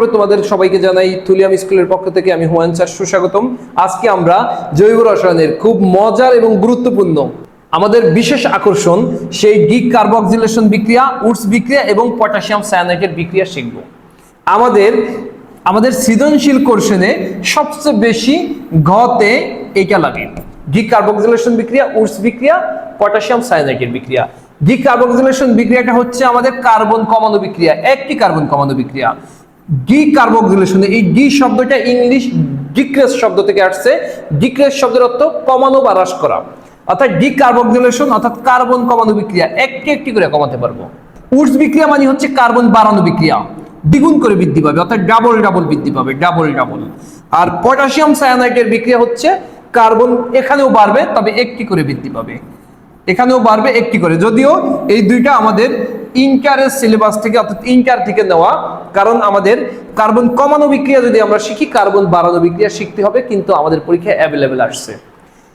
পর্বে তোমাদের সবাইকে জানাই তুলিয়াম স্কুলের পক্ষ থেকে আমি হুমায়ুন স্যার সুস্বাগতম। আজকে আমরা জৈব রসায়নের খুব মজার এবং গুরুত্বপূর্ণ, আমাদের বিশেষ আকর্ষণ, সেই ডি কার্বক্সিলেশন বিক্রিয়া উডস বিক্রিয়া এবং পটাশিয়াম সায়ানাইটের বিক্রিয়া শিখব। আমাদের আমাদের সৃজনশীল কোর্শনে সবচেয়ে বেশি ঘতে এটা লাগে। ডি কার্বক্সিলেশন বিক্রিয়া উডস বিক্রিয়া পটাশিয়াম সায়ানাইটের বিক্রিয়া। ডি কার্বক্সিলেশন বিক্রিয়াটা হচ্ছে আমাদের কার্বন কমানো বিক্রিয়া, একটি কার্বন কমানো বিক্রিয়া। ডি এই ডি শব্দটা ইংলিশ ডিক্রেস শব্দ থেকে আসছে। ডিক্রেস শব্দের অর্থ কমানো বা হ্রাস করা। অর্থাৎ ডি অর্থাৎ কার্বন কমানো বিক্রিয়া, একটি একটি করে কমাতে পারব। উডস বিক্রিয়া মানে হচ্ছে কার্বন বাড়ানো বিক্রিয়া। দ্বিগুণ করে বৃদ্ধি পাবে, অর্থাৎ ডাবল ডাবল বৃদ্ধি পাবে ডাবল ডাবল আর পটাশিয়াম সায়ানাইটের বিক্রিয়া হচ্ছে কার্বন এখানেও বাড়বে, তবে একটি করে বৃদ্ধি পাবে। এখানেও বাড়বে, একটি করে। যদিও এই দুইটা আমাদের ইন্টারের সিলেবাস থেকে, অর্থাৎ ইনকার থেকে নেওয়া। কারণ আমাদের কার্বন কমানো বিক্রিয়া, যদি আমরা শিখি কার্বন বাড়ানো বিক্রিয়া শিখতে হবে, কিন্তু আমাদের পরীক্ষায় অ্যাভেলেবেল আসছে।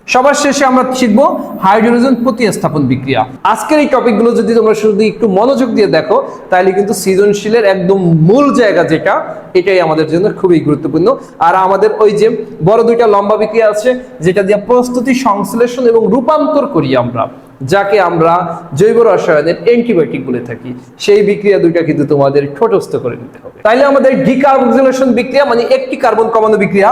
সবার শেষে আমরা শিখব হাইড্রোজেন প্রতিস্থাপন বিক্রিয়া। আজকের এই টপিকগুলো যদি তোমরা শুধু একটু মনোযোগ দিয়ে দেখো, তাহলে কিন্তু সৃজনশীলের একদম মূল জায়গা যেটা, এটাই আমাদের জন্য খুবই গুরুত্বপূর্ণ। আর আমাদের ওই যে বড় দুইটা লম্বা বিক্রিয়া আছে, যেটা দিয়ে প্রস্তুতি, সংশ্লেষণ এবং রূপান্তর করি আমরা। যাকে আমরা জৈব রসায়নের অ্যান্টিবায়োটিক বলে থাকি। সেই বিক্রিয়া দুইটা কিন্তু তোমাদের ঠোঁটস্থ করে নিতে হবে। তাইলে আমাদের ডিকার্বক্সিলেশন বিক্রিয়া মানে একটি কার্বন কমানো বিক্রিয়া,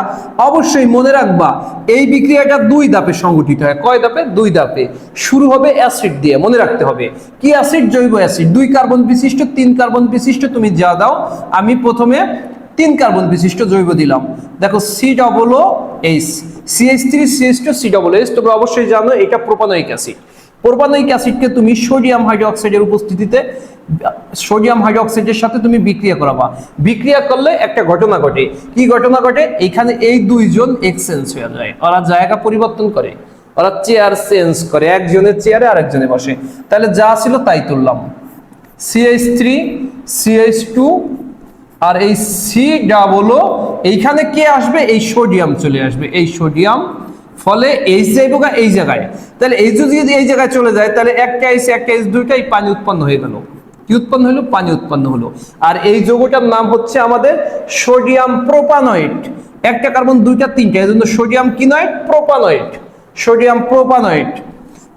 অবশ্যই মনে রাখবা, এই বিক্রিয়াটা দুই ধাপে সংগঠিত হয়। কয় ধাপে? দুই ধাপে। শুরু হবে অ্যাসিড দিয়ে, মনে রাখতে হবে। কি অ্যাসিড? জৈব অ্যাসিড। দুই কার্বন বিশিষ্ট, তিন কার্বন বিশিষ্ট, তুমি যা দাও, আমি প্রথমে তিন কার্বন বিশিষ্ট জৈব দিলাম। দেখো C double H CH three CH two C double H তোমরা অবশ্যই জানো, এটা প্রোপানোয়িক অ্যাসিড প্রোপানোয়িক অ্যাসিডকে তুমি সোডিয়াম হাইড্রোক্সাইডের উপস্থিতিতে, সোডিয়াম হাইড্রোক্সাইডের সাথে তুমি বিক্রিয়া করাবা। বিক্রিয়া করলে একটা ঘটনা ঘটে। কি ঘটনা ঘটে? এখানে এই দুইজন এক্সচেঞ্জ হয়ে যায়। ওরা জায়গা পরিবর্তন করে। ওরা চেয়ার চেঞ্জ করে। একজনের চেয়ারে আরেকজনে বসে। তাহলে যা ছিল তাই তুললাম। সিএইচ থ্রি সিএইচ টু আর এই সি ডাবলও এইখানে কে আসবে? এই সোডিয়াম চলে আসবে। এই সোডিয়াম ফলে এইচ যাইব গা এই জায়গায়। তাহলে এই যদি এই জায়গায় চলে যায়, তাহলে একটা এইচ একটা এইচ দুইটাই পানি উৎপন্ন হয়ে গেল। কি উৎপন্ন হলো? পানি উৎপন্ন হলো। আর এই যৌগটার নাম হচ্ছে আমাদের সোডিয়াম প্রোপানয়েড। একটা কার্বন, দুইটা তিনটা, এই জন্য সোডিয়াম কি নয় প্রোপানয়েড। Sodium propanoate.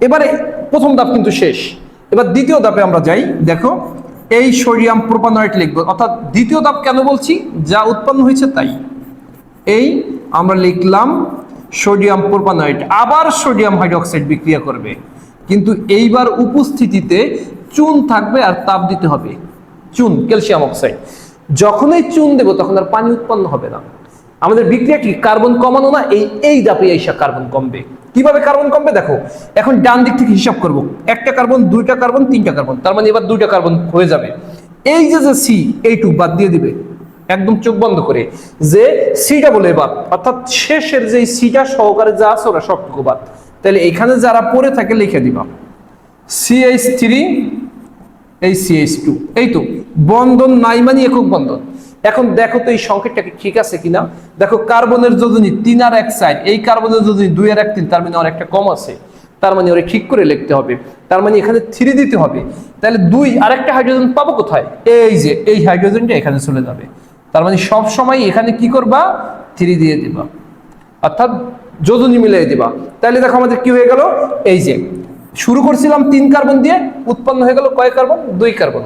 এবারে প্রথম ধাপ কিন্তু শেষ। এবার দ্বিতীয় ধাপে আমরা যাই। দেখো, এই সোডিয়াম প্রোপানয়েড লিখব। অর্থাৎ দ্বিতীয় ধাপ কেন বলছি? যা উৎপন্ন হয়েছে তাই। এই আমরা লিখলাম সোডিয়াম প্রোপানয়েড আবার সোডিয়াম হাইড্রোক্সাইড বিক্রিয়া করবে। কিন্তু এইবার উপস্থিতিতে চুন থাকবে আর তাপ দিতে হবে। চুন, ক্যালসিয়াম অক্সাইড। যখনই চুন দেবো তখন আর পানি উৎপন্ন হবে না। আমাদের বিক্রিয়া কি? কার্বন কমানো না? এই এই দাপে এইসা কার্বন কমবে। কীভাবে কার্বন কমবে? দেখো, এখন ডান দিক থেকে হিসাব করব। একটা কার্বন, দুইটা কার্বন, তিনটা কার্বন। তার মানে এবার দুইটা কার্বন হয়ে যাবে। এই যে যে সি এইটুক বাদ দিয়ে দিবে। একদম চোখ বন্ধ করে। যে সিটা বলে এবার, অর্থাৎ শেষের যে সিটা সহকারে যা আছে ওরা সবটুকু বাদ তাহলে এখানে যারা পড়ে থাকে লিখে দিবা। সিএইচ থ্রি এই সিএইচ টু এই তো, বন্ধন নাই মানে একক বন্ধন। এখন দেখো তো এই সংকেতটাকে ঠিক আছে কিনা? দেখো কার্বনের যোজনী তিন আর এক সাইড এই কার্বনের যোজনী দুই আর এক তিন, তার মানে আর একটা কম আছে। তার মানে ওরা ঠিক করে লিখতে হবে। তার মানে এখানে থ্রি দিতে হবে। তাহলে দুই, আরেকটা হাইড্রোজেন পাবো কোথায়? এই যে, এই হাইড্রোজেনটা এখানে চলে যাবে। তার মানে সব সময় এখানে কি করবা? থ্রি দিয়ে দিবা। অর্থাৎ যোজনী মিলিয়ে দিবা। তাহলে দেখো আমাদের কি হয়ে গেল? এই যে, শুরু করছিলাম তিন কার্বন দিয়ে, উৎপন্ন হয়ে গেল কয় কার্বন? দুই কার্বন।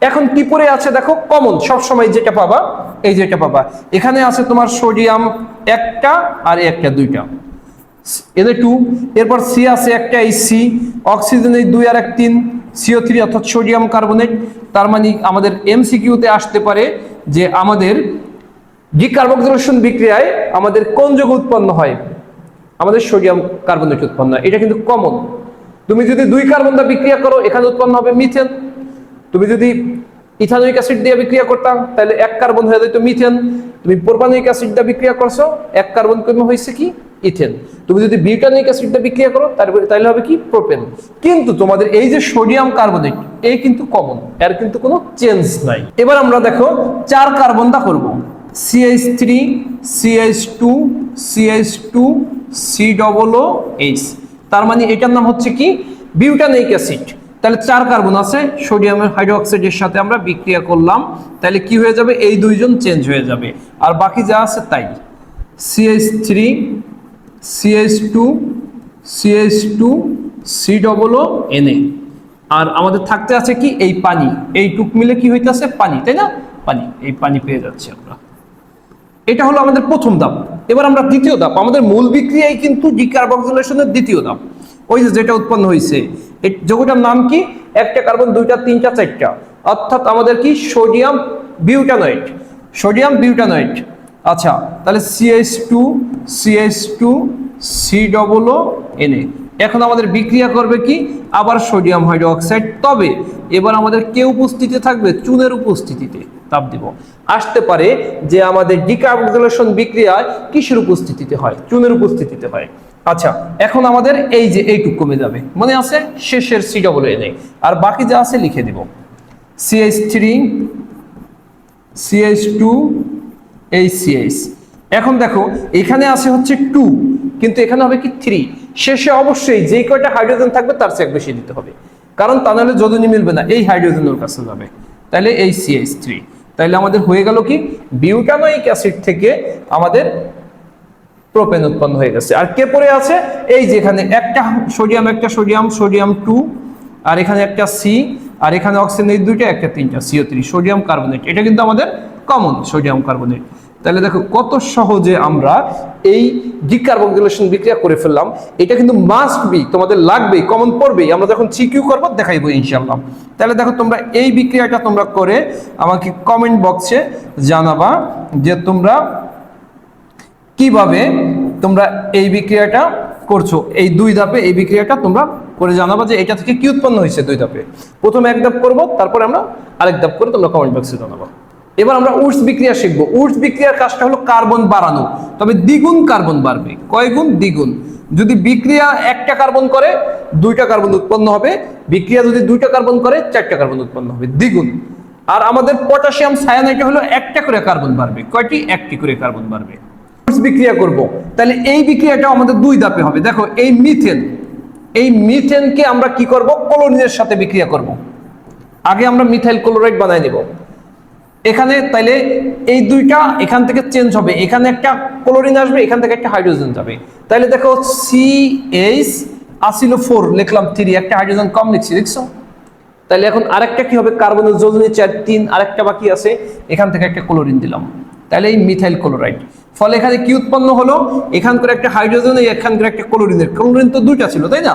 এখন কি পরে আছে দেখো? কমন, সব সময় যেটা পাবা, এই যেটা পাবা। এখানে আছে তোমার সোডিয়াম একটা আর একটা, দুইটা। এনে টু, এরপর সি আছে একটা, এই সি। অক্সিজেন এই দুই আর এক, তিন। সিও থ্রি, অর্থাৎ সোডিয়াম কার্বনেট। তার মানে আমাদের এমসিকিউতে আসতে পারে যে আমাদের ডিকার্বক্সিলেশন বিক্রিয়ায় আমাদের কোন যোগ উৎপন্ন হয়? আমাদের সোডিয়াম কার্বন কার্বনেট উৎপন্ন হয়। এটা কিন্তু কমন তুমি যদি দুই কার্বন দা বিক্রিয়া করো, এখানে উৎপন্ন হবে মিথেন তুমি যদি ইথানোইক অ্যাসিড দিয়ে বিক্রিয়া করতাম তাহলে এক কার্বন হয়ে যেত মিথেন তুমি প্রোপানোইক অ্যাসিড দিয়ে বিক্রিয়া করছ, এক কার্বন কমে হয়েছে কি? ইথেন তুমি যদি বিউটানোইক অ্যাসিড দিয়ে বিক্রিয়া করো তাহলে হবে কি? প্রোপেন কিন্তু তোমাদের এই যে সোডিয়াম কার্বনেট এই কিন্তু কমন এর কিন্তু কোনো চেঞ্জ নাই। এবার আমরা দেখো চার কার্বন দা করব। CH three CH two CH two C double H তার মানে এটার নাম হচ্ছে কি? বিউটানোইক অ্যাসিড তাহলে চার কার্বন আছে সোডিয়ামের হাইড্রোক্সাইডের সাথে আমরা বিক্রিয়া করলাম। তাহলে কি হয়ে যাবে? এই দুইজন চেঞ্জ হয়ে যাবে। আর বাকি যা আছে তাই। CH three CH two CH two C double O NA আর আমাদের থাকতে আছে কি? এই পানি। এই টুক মিলে কি হইতেছে? পানি, তাই না? পানি। এই পানি পেয়ে যাচ্ছি আমরা। এটা হলো আমাদের প্রথম ধাপ। এবার আমরা দ্বিতীয় ধাপ। আমাদের মূল বিক্রিয়াই কিন্তু ডিকার্বক্সিলেশনের দ্বিতীয় ধাপ। ওই যে যেটা উৎপন্ন হয়েছে এই যৌগটার নাম কি? একটা কার্বন, দুইটা, তিনটা, চারটা। অর্থাৎ আমাদের কি? Sodium butanoate. Sodium butanoate. আচ্ছা তাহলে CS two CS two C double O NA এখন আমাদের বিক্রিয়া করবে কি? আবার সোডিয়াম হাইড্রোক্সাইড। তবে এবার আমাদের কে উপস্থিতিতে থাকবে? চুনের উপস্থিতিতে। তাপ দিব। আসতে পারে যে আমাদের ডিকার্বক্সিলেশন বিক্রিয়ায় কিসের উপস্থিতিতে হয়? চুনের উপস্থিতিতে হয়। আচ্ছা এখন আমাদের এই যে এইটুক কমে যাবে। মনে আছে? শেষের সি ডবল এনে আর বাকি যা আছে লিখে দিব। সিএইচ থ্রি সিএইচ টু এই সিএইচ এখন দেখো, এখানে আছে হচ্ছে টু কিন্তু এখানে হবে কি থ্রি শেষে অবশ্যই যেই কয়টা হাইড্রোজেন থাকবে তার চেয়ে বেশি দিতে হবে। কারণ তা নাহলে যোজনী মিলবে না, এই হাইড্রোজেন ওর কাছে যাবে। তাহলে এই সিএইচ থ্রি তাহলে আমাদের হয়ে গেল কি? বিউটানোইক অ্যাসিড থেকে আমাদের প্রোপেন উৎপন্ন হয়ে গেছে। আর কে পড়ে আছে? এই যেখানে একটা সোডিয়াম একটা সোডিয়াম সোডিয়াম টু, আর এখানে একটা সি আর এখানে অক্সিজেন এই দুইটা, একটা তিনটা সিও থ্রি সোডিয়াম কার্বনেট। এটা কিন্তু আমাদের কমন সোডিয়াম কার্বনেট। তাহলে দেখো কত সহজে আমরা এই ডিকার্বক্সিলেশন বিক্রিয়া করে ফেললাম। এটা কিন্তু মাস্ট বি তোমাদের লাগবেই কমন পড়বেই। আমরা যখন সিকিউ করব, দেখাইবো ইনশাল্লাহ তাহলে দেখো তোমরা এই বিক্রিয়াটা তোমরা করে আমাকে কমেন্ট বক্সে জানাবা যে তোমরা কীভাবে তোমরা এই বিক্রিয়াটা করছ। এই দুই ধাপে এই বিক্রিয়াটা তোমরা করে জানাবা যে এটা থেকে কি উৎপন্ন হয়েছে দুই ধাপে। প্রথমে এক ধাপ করব, তারপরে আমরা আরেক ধাপ করে তোমরা কমেন্ট বক্সে জানাবা। এবার আমরা উডস বিক্রিয়া শিখব। উডস বিক্রিয়ার কাজটা হলো কার্বন বাড়ানো। তবে দ্বিগুণ কার্বন বাড়বে। কয়গুণ দ্বিগুণ। যদি বিক্রিয়া একটা কার্বন করে, দুইটা কার্বন উৎপন্ন হবে। বিক্রিয়া যদি দুইটা কার্বন করে, চারটা কার্বন উৎপন্ন হবে। দ্বিগুণ। আর আমাদের পটাশিয়াম সায়ানাইটে হলো একটা করে কার্বন বাড়বে। কয়টি? একটি করে কার্বন বাড়বে। বিক্রিয়া করব। তাহলে এই বিক্রিয়াটা আমাদের দুই ধাপে হবে। দেখো, এই মিথেন, এই মিথেনকে আমরা কি করব? ক্লোরিনের সাথে বিক্রিয়া করব। আগে আমরা মিথাইল ক্লোরাইড বানাই নেব। এখানে তাইলে এই দুইটা এখান থেকে চেঞ্জ হবে। এখানে একটা ক্লোরিন আসবে, এখান থেকে একটা হাইড্রোজেন যাবে। তাইলে দেখো সি এইচ আসিল ফোর লিখলাম থ্রি একটা হাইড্রোজেন কম লিখছি দেখছ তাহলে এখন আরেকটা কি হবে? কার্বনের যোজনী চার, তিন, আরেকটা বাকি আছে। এখান থেকে একটা ক্লোরিন দিলাম। তাহলে এই মিথাইল ক্লোরাইড ফলে এখানে কি উৎপন্ন হলো? এখানকার একটা হাইড্রোজেন এখানকার একটা ক্লোরিনের ক্লোরিন তো দুইটা ছিল, তাই না?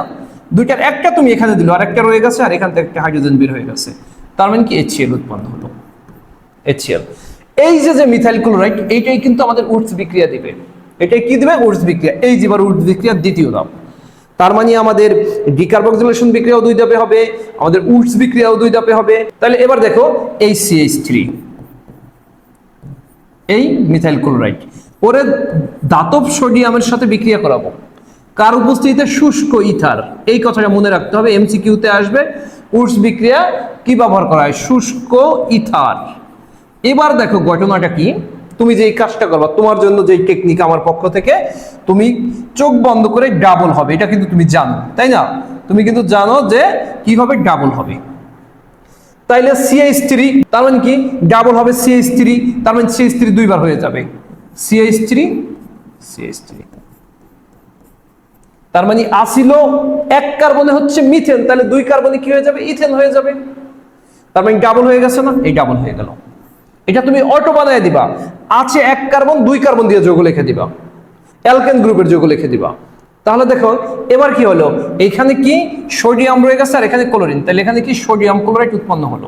দুইটার একটা তুমি এখানে দিলো আর একটা রয়ে গেছে, আর এখান থেকে একটা হাইড্রোজেন বের হয়ে গেছে। তার মানে কি এইচসিএল উৎপন্ন হলো। এইচসিএল এই যে যে মিথাইল ক্লোরাইড এইটাই কিন্তু আমাদের উডস বিক্রিয়া দিবে। এটাই কি দিবে? উডস বিক্রিয়া। এই যে, এবার উডস বিক্রিয়ার দ্বিতীয় ধাপ। তার মানে আমাদের ডিকার্বক্সিলেশন বিক্রিয়াও দুই ধাপে হবে, আমাদের উডস বিক্রিয়াও দুই ধাপে হবে। তাহলে এবার দেখো, এই সিএইচ থ্রি এই মিথাইল ক্লোরাইড ওরে দাতব সোডিয়ামের সাথে বিক্রিয়া করাবো। কার উপস্থিতিতে? শুষ্ক ইথার। এই কথাটা মনে রাখতে হবে এমসিকিউতে আসবে। উডস বিক্রিয়া কি ব্যবহার করা হয়? শুষ্ক ইথার। এবার দেখো ঘটনাটা কি? তুমি যে কাজটা করবা, তোমার জন্য যে টেকনিক আমার পক্ষ থেকে, তুমি চোখ বন্ধ করে ডাবল হবে, এটা কিন্তু তুমি জানো, তাই না? তুমি কিন্তু জানো যে কীভাবে ডাবল হবে। তাইলে সিএইচ থ্রি তার মানে কি? ডাবল হবে সিএইচ থ্রি তার মানে সিএইচ থ্রি দুইবার হয়ে যাবে। সিএইচ থ্রি সিএইচ থ্রি তার মানে আসিল এক কার্বনে হচ্ছে মিথেন তাহলে দুই কার্বনে কি হয়ে যাবে? ইথেন হয়ে যাবে। তার মানে ডাবল হয়ে গেছে না? এই ডাবল হয়ে গেল। এটা তুমি অটো বানায় দিবা। আছে এক কার্বন, দুই কার্বন দিয়ে যোগ লিখে দিবা। অ্যালকেন গ্রুপের যোগ লিখে দিবা। তাহলে দেখো, এবার কি হলো? এখানে কি সোডিয়াম রয়ে গেছে আর এখানে ক্লোরিন। তাহলে এখানে কি সোডিয়াম ক্লোরাইড উৎপন্ন হলো?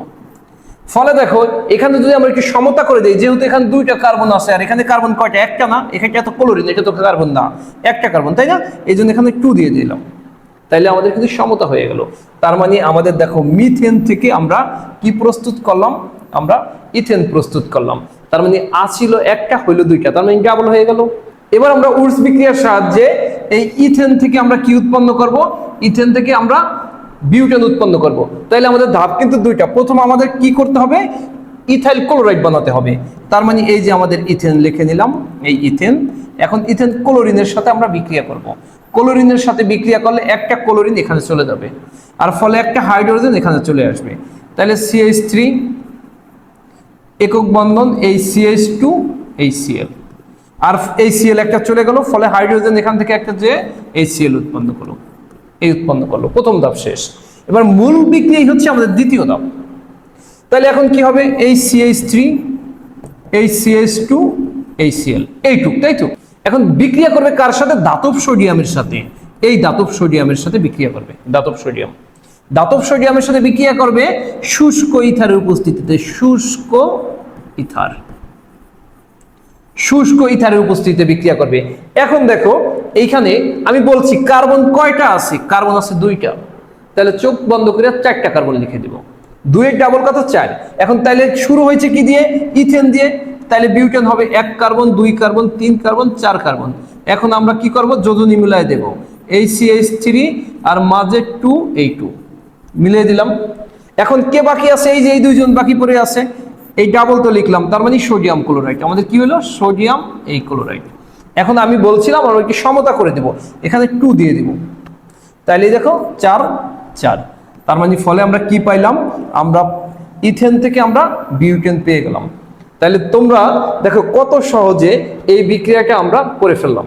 ফলে দেখো, এখানে যদি আমরা একটু সমতা করে দিই, যেহেতু এখানে দুইটা কার্বন আছে, আর এখানে কার্বন কয়টা? একটা না এখানে এত ক্লোরিন, এটা তো কার্বন না। একটা কার্বন, তাই না? এই জন্য এখানে টু দিয়ে দিলাম। তাইলে আমাদের কিন্তু সমতা হয়ে গেল। তার মানে আমাদের দেখো মিথেন থেকে আমরা কি প্রস্তুত করলাম? আমরা ইথেন প্রস্তুত করলাম। তার মানে আছিল একটা, হইল দুইটা। তার মানে ডাবল হয়ে গেল। এবার আমরা উডস বিক্রিয়ার সাহায্যে এই ইথেন থেকে আমরা কি উৎপন্ন করব? ইথেন থেকে আমরা বিউটেন উৎপন্ন করব। তাইলে আমাদের ধাপ কিন্তু দুইটা। প্রথম আমাদের কি করতে হবে? ইথাইল ক্লোরাইড বানাতে হবে। তার মানে এই যে আমাদের ইথেন লিখে নিলাম, এই ইথেন। এখন ইথেন ক্লোরিনের সাথে আমরা বিক্রিয়া করব। ক্লোরিনের সাথে বিক্রিয়া করলে একটা ক্লোরিন এখানে চলে যাবে। আর ফলে একটা হাইড্রোজেন এখানে চলে আসবে। তাহলে সিএইচ থ্রি একক বন্ধন এই সিএইচ টু এই সিএল আর এই সিএল একটা চলে গেল, ফলে হাইড্রোজেন এখান থেকে একটা যে এই সিএল উৎপন্ন করল। এই উৎপন্ন করল, প্রথম ধাপ শেষ। এবার মূল বিক্রিয়াই হচ্ছে আমাদের দ্বিতীয় ধাপ। তাহলে এখন কি হবে? এই সিএইচ থ্রি এই সিএইচ টু এই সিএল এইটুক, তাই তো? এখন বিক্রিয়া করবে কার সাথে? দাতব সোডিয়ামের সাথে। এই দাতব সোডিয়ামের সাথে বিক্রিয়া করবে। দাতব সোডিয়াম। দাতব সোডিয়ামের সাথে বিক্রিয়া করবে শুষ্ক ইথারের উপস্থিতিতে, শুষ্ক ইথার। শুষ্ক ইথারের উপস্থিতিতে বিক্রিয়া করবে। এখন দেখো, এইখানে আমি বলছি কার্বন কয়টা আছে? কার্বন আছে দুইটা। তাহলে চোখ বন্ধ করে চারটা কার্বন লিখে দিব। দুইয়ের ডাবল কত? চার। এখন তাহলে শুরু হয়েছে কি দিয়ে? ইথেন দিয়ে। তাহলে বিউটেন হবে এক কার্বন, দুই কার্বন, তিন কার্বন, চার কার্বন। এখন আমরা কি করব? যোজনী মিলায় দেব। এই সিএইচ থ্রি আর মাঝে টু এই টু মিলিয়ে দিলাম। এখন কে বাকি আছে? এই যে এই দুইজন বাকি পড়ে আছে। এই ডাবল তো লিখলাম, তার মানে সোডিয়াম ক্লোরাইড। আমাদের কি হলো? সোডিয়াম, এই ক্লোরাইড। এখন আমি বলছিলাম, আমরা ওইকে সমতা করে দেব। এখানে টু দিয়ে দিব। তাইলে দেখো, চার চার। তার মানে ফলে আমরা কি পাইলাম? আমরা ইথেন থেকে আমরা বিউটেন পেয়ে গেলাম। তাহলে তোমরা দেখো কত সহজে এই বিক্রিয়াটা আমরা করে ফেললাম।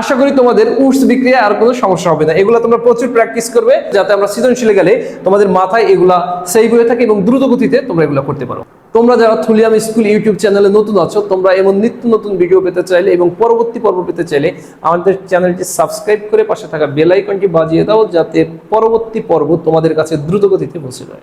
আশা করি তোমাদের উডস বিক্রিয়া আর কোনো সমস্যা হবে না। এগুলো তোমরা প্রচুর প্র্যাকটিস করবে যাতে আমরা সৃজনশীলে গেলে তোমাদের মাথায় এগুলা সেভ হয়ে থাকে এবং দ্রুত গতিতে তোমরা এগুলো করতে পারো। তোমরা যারা থুলিয়াম স্কুল ইউটিউব চ্যানেলে নতুন আছো, তোমরা এমন নিত্য নতুন ভিডিও পেতে চাইলে এবং পরবর্তী পর্ব পেতে চাইলে আমাদের চ্যানেলটি সাবস্ক্রাইব করে পাশে থাকা বেল আইকনটি বাজিয়ে দাও যাতে পরবর্তী পর্ব তোমাদের কাছে দ্রুত গতিতে পৌঁছে যায়।